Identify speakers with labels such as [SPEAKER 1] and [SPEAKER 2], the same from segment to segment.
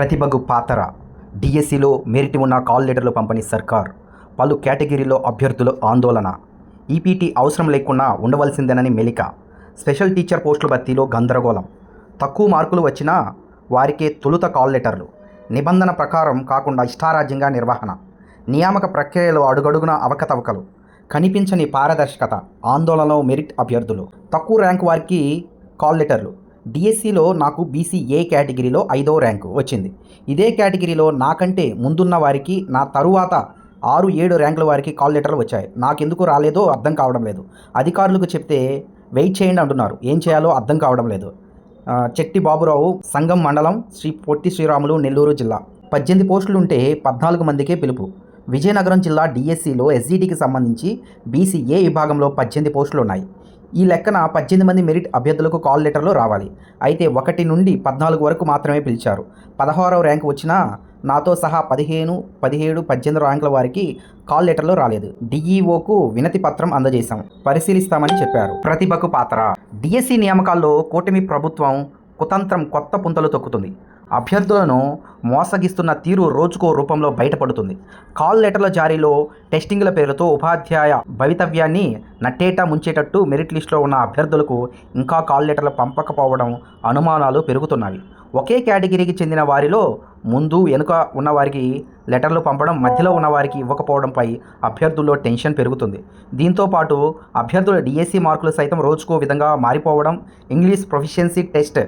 [SPEAKER 1] ప్రతిభకు పాతర. డిఎస్సిలో మెరిట్ ఉన్న కాల్ లెటర్లు పంపని సర్కార్. పలు కేటగిరీలో అభ్యర్థులు ఆందోళన. ఈపీటీ అవసరం లేకుండా ఉండవలసిందేనని మెలిక. స్పెషల్ టీచర్ పోస్టుల భర్తీలో గందరగోళం. తక్కువ మార్కులు వచ్చినా వారికే తొలుత కాల్ లెటర్లు. నిబంధన ప్రకారం కాకుండా ఇష్టారాజ్యంగా నిర్వహణ. నియామక ప్రక్రియలో అడుగడుగున అవకతవకలు. కనిపించని పారదర్శకత. ఆందోళనలో మెరిట్ అభ్యర్థులు. తక్కువ ర్యాంక్ వారికి కాల్ లెటర్లు. డిఎస్సిలో నాకు బీసీఏ కేటగిరీలో ఐదో ర్యాంకు వచ్చింది. ఇదే కేటగిరీలో నాకంటే ముందున్న వారికి నా తరువాత ఆరు ఏడు ర్యాంకుల వారికి కాల్ లెటర్లు వచ్చాయి. నాకెందుకు రాలేదో అర్థం కావడం లేదు. అధికారులకు చెప్తే వెయిట్ చేయండి అంటున్నారు. ఏం చేయాలో అర్థం కావడం లేదు. చెట్టి బాబురావు సంగం మండలం శ్రీ పొట్టి శ్రీరాములు నెల్లూరు జిల్లా. పద్దెనిమిది పోస్టులు ఉంటే పద్నాలుగు మందికే పిలుపు. విజయనగరం జిల్లా డిఎస్సిలో ఎస్జిటికి సంబంధించి బీసీఏ విభాగంలో పద్దెనిమిది పోస్టులు ఉన్నాయి ఈ లెక్కన పద్దెనిమిది మంది మెరిట్ అభ్యర్థులకు కాల్ లెటర్లు రావాలి. అయితే ఒకటి నుండి పద్నాలుగు వరకు మాత్రమే పిలిచారు. పదహారవ ర్యాంక్ వచ్చినా నాతో సహా పదిహేను పదిహేడు పద్దెనిమిది ర్యాంకుల వారికి కాల్ లెటర్లో రాలేదు. డిఈఓకు వినతి పత్రం అందజేశాం. పరిశీలిస్తామని చెప్పారు. ప్రతిభకు పాత్ర. డిఎస్సి నియామకాల్లో కూటమి ప్రభుత్వం కుతంత్రం కొత్త పుంతలు తొక్కుతుంది. అభ్యర్థులను మోసగిస్తున్న తీరు రోజుకో రూపంలో బయటపడుతుంది. కాల్ లెటర్ల జారీలో టెస్టింగ్ల పేరుతో ఉపాధ్యాయ భవితవ్యాన్ని నట్టేటా ముంచేటట్టు మెరిట్ లిస్టులో ఉన్న అభ్యర్థులకు ఇంకా కాల్ లెటర్లు పంపకపోవడం అనుమానాలు పెరుగుతున్నాయి. ఒకే కేటగిరీకి చెందిన వారిలో ముందు వెనుక ఉన్నవారికి లెటర్లు పంపడం మధ్యలో ఉన్నవారికి ఇవ్వకపోవడంపై అభ్యర్థుల్లో టెన్షన్ పెరుగుతుంది. దీంతో పాటు అభ్యర్థుల డిఎస్సి మార్కులు సైతం రోజుకో విధంగా మారిపోవడం ఇంగ్లీష్ ప్రొఫిషియన్సీ టెస్ట్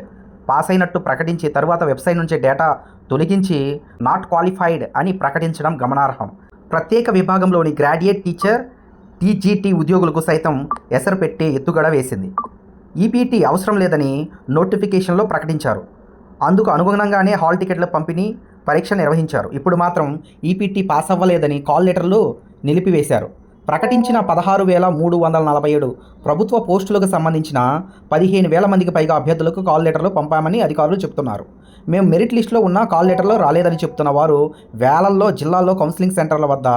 [SPEAKER 1] పాస్ అయినట్టు ప్రకటించి తరువాత వెబ్సైట్ నుంచి డేటా తొలగించి నాట్ క్వాలిఫైడ్ అని ప్రకటించడం గమనార్హం. ప్రత్యేక విభాగంలోని గ్రాడ్యుయేట్ టీచర్ టీజీటీ ఉద్యోగులకు సైతం ఎసరు పెట్టి ఎత్తుగడ వేసింది. ఈపీటీ అవసరం లేదని నోటిఫికేషన్లో ప్రకటించారు. అందుకు అనుగుణంగానే హాల్ టికెట్ల పంపిణీ పరీక్ష నిర్వహించారు. ఇప్పుడు మాత్రం ఈపీటీ పాస్ అవ్వలేదని కాల్ లెటర్లు నిలిపివేశారు. ప్రకటించిన పదహారు వేల మూడు వందల నలభై ఏడు ప్రభుత్వ పోస్టులకు సంబంధించిన పదిహేను వేల మందికి పైగా అభ్యర్థులకు కాల్ లెటర్లు పంపామని అధికారులు చెప్తున్నారు. మేము మెరిట్ లిస్టులో ఉన్న కాల్ లెటర్లో రాలేదని చెప్తున్న వారు వేలల్లో జిల్లాల్లో కౌన్సిలింగ్ సెంటర్ల వద్ద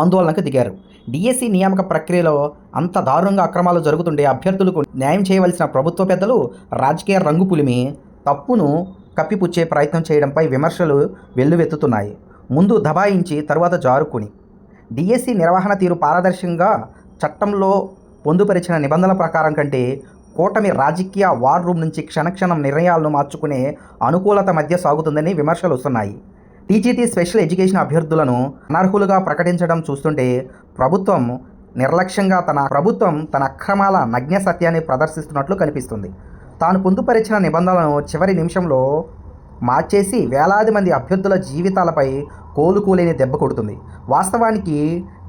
[SPEAKER 1] ఆందోళనకు దిగారు. డిఎస్సి నియామక ప్రక్రియలో అంత దారుణంగా అక్రమాలు జరుగుతుండే అభ్యర్థులకు న్యాయం చేయవలసిన ప్రభుత్వ పెద్దలు రాజకీయ రంగు పులిమి తప్పును కప్పిపుచ్చే ప్రయత్నం చేయడంపై విమర్శలు వెల్లువెత్తుతున్నాయి. ముందు దబాయించి తరువాత జారుకుని. డిఎస్సి నిర్వహణ తీరు పారదర్శకంగా చట్టంలో పొందుపరిచిన నిబంధనల ప్రకారం కంటే కూటమి రాజకీయ వార్ రూమ్ నుంచి క్షణక్షణం నిర్ణయాలను మార్చుకునే అనుకూలత మధ్య సాగుతుందని విమర్శలు వస్తున్నాయి. టీజీటీ స్పెషల్ ఎడ్యుకేషన్ అభ్యర్థులను అనర్హులుగా ప్రకటించడం చూస్తుంటే ప్రభుత్వం నిర్లక్ష్యంగా తన ప్రభుత్వం తన అక్రమాల నగ్న సత్యాన్ని ప్రదర్శిస్తున్నట్లు కనిపిస్తుంది. తాను పొందుపరిచిన నిబంధనలను చివరి నిమిషంలో మార్చేసి వేలాది మంది అభ్యర్థుల జీవితాలపై కోలుకోలేని దెబ్బ కొడుతుంది. వాస్తవానికి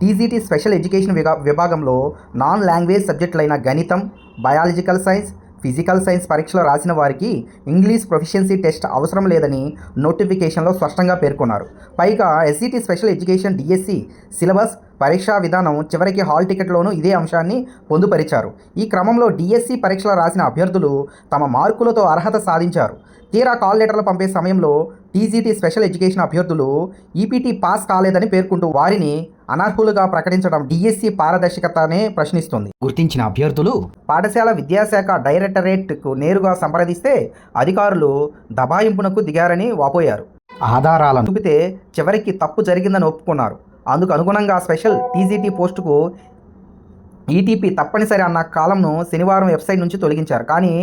[SPEAKER 1] టీజీటీ స్పెషల్ ఎడ్యుకేషన్ విభా విభాగంలో నాన్ లాంగ్వేజ్ సబ్జెక్టులైన గణితం బయాలజికల్ సైన్స్ ఫిజికల్ సైన్స్ పరీక్షలు రాసిన వారికి ఇంగ్లీష్ ప్రొఫిషియన్సీ టెస్ట్ అవసరం లేదని నోటిఫికేషన్లో స్పష్టంగా పేర్కొన్నారు. పైగా SCT special education DSC syllabus పరీక్షా విధానం చివరికి హాల్ టికెట్లోనూ ఇదే అంశాన్ని పొందుపరిచారు. ఈ క్రమంలో డిఎస్సి పరీక్షలు రాసిన అభ్యర్థులు తమ మార్కులతో అర్హత సాధించారు. తీరా కాల్ లెటర్లు పంపే సమయంలో టీజీటీ స్పెషల్ ఎడ్యుకేషన్ అభ్యర్థులు ఈపీటీ పాస్ కాలేదని పేర్కొంటూ వారిని అనర్హులుగా ప్రకటించడం డిఎస్సి పారదర్శకతనే ప్రశ్నిస్తుంది. గుర్తించిన అభ్యర్థులు పాఠశాల విద్యాశాఖ డైరెక్టరేట్కు నేరుగా సంప్రదిస్తే అధికారులు దబాయింపునకు దిగారని వాపోయారు. ఆధారాలను చూపితే చివరికి తప్పు జరిగిందని ఒప్పుకున్నారు. అందుకు అనుగుణంగా స్పెషల్ టీజీటీ పోస్టుకు ఈటీపీ తప్పనిసరి అన్న కాలంను శనివారం వెబ్సైట్ నుంచి తొలగించారు. కానీ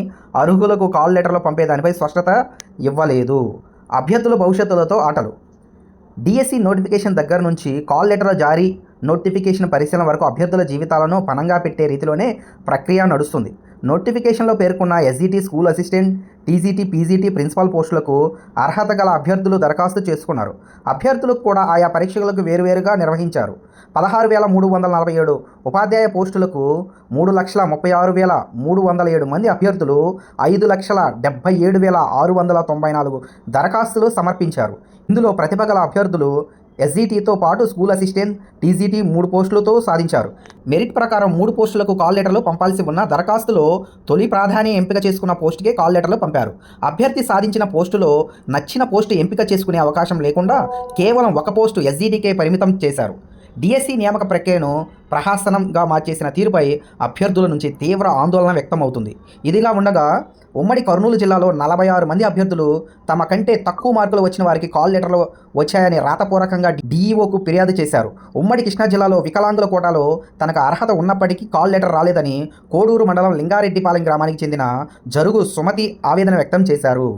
[SPEAKER 1] అర్హులకు కాల్ లెటర్లు పంపేదానిపై స్పష్టత ఇవ్వలేదు. అభ్యర్థుల భవిష్యత్తులతో ఆటలు. డిఎస్సి నోటిఫికేషన్ దగ్గర నుంచి కాల్ లెటర్ల జారీ నోటిఫికేషన్ పరిశీలన వరకు అభ్యర్థుల జీవితాలను పణంగా పెట్టే రీతిలోనే ప్రక్రియ నడుస్తుంది. నోటిఫికేషన్లో పేర్కొన్న SGT school assistant TGT PGT principal పోస్టులకు అర్హత గల అభ్యర్థులు దరఖాస్తు చేసుకున్నారు. అభ్యర్థులకు కూడా ఆయా పరీక్షలకు వేరువేరుగా నిర్వహించారు. పదహారు వేల మూడు వందల నలభై ఏడు ఉపాధ్యాయ పోస్టులకు మూడు లక్షల ముప్పై ఆరు వేల మూడు వందల ఏడు మంది అభ్యర్థులు ఐదు లక్షల డెబ్బై ఏడు వేల ఆరు వందల తొంభై నాలుగు దరఖాస్తులు సమర్పించారు. ఇందులో ప్రతిభ గల అభ్యర్థులు ఎస్జిటితో పాటు స్కూల్ అసిస్టెంట్ టీజీటీ మూడు పోస్టులతో సాధించారు. మెరిట్ ప్రకారం మూడు పోస్టులకు కాల్ లెటర్లు పంపాల్సి ఉన్న దరఖాస్తులో తొలి ప్రాధాన్యం ఎంపిక చేసుకున్న పోస్టుకే కాల్ లెటర్లు పంపారు. అభ్యర్థి సాధించిన పోస్టులో నచ్చిన పోస్టు ఎంపిక చేసుకునే అవకాశం లేకుండా కేవలం ఒక పోస్టు ఎస్జిటికే పరిమితం చేశారు. డిఎస్సి నియామక ప్రక్రియను ప్రహాసనంగా మార్చేసిన తీరుపై అభ్యర్థుల నుంచి తీవ్ర ఆందోళన వ్యక్తమవుతుంది. ఇదిగా ఉండగా ఉమ్మడి కర్నూలు జిల్లాలో నలభై ఆరు మంది అభ్యర్థులు తమ కంటే తక్కువ మార్కులు వచ్చిన వారికి కాల్ లెటర్లు వచ్చాయని రాతపూర్వకంగా డీఈఓకు ఫిర్యాదు చేశారు. ఉమ్మడి కృష్ణా జిల్లాలో వికలాంగుల కోటాలో తనకు అర్హత ఉన్నప్పటికీ కాల్ లెటర్ రాలేదని కోడూరు మండలం లింగారెడ్డిపాలెం గ్రామానికి చెందిన జరుగు సుమతి ఆవేదన వ్యక్తం చేశారు.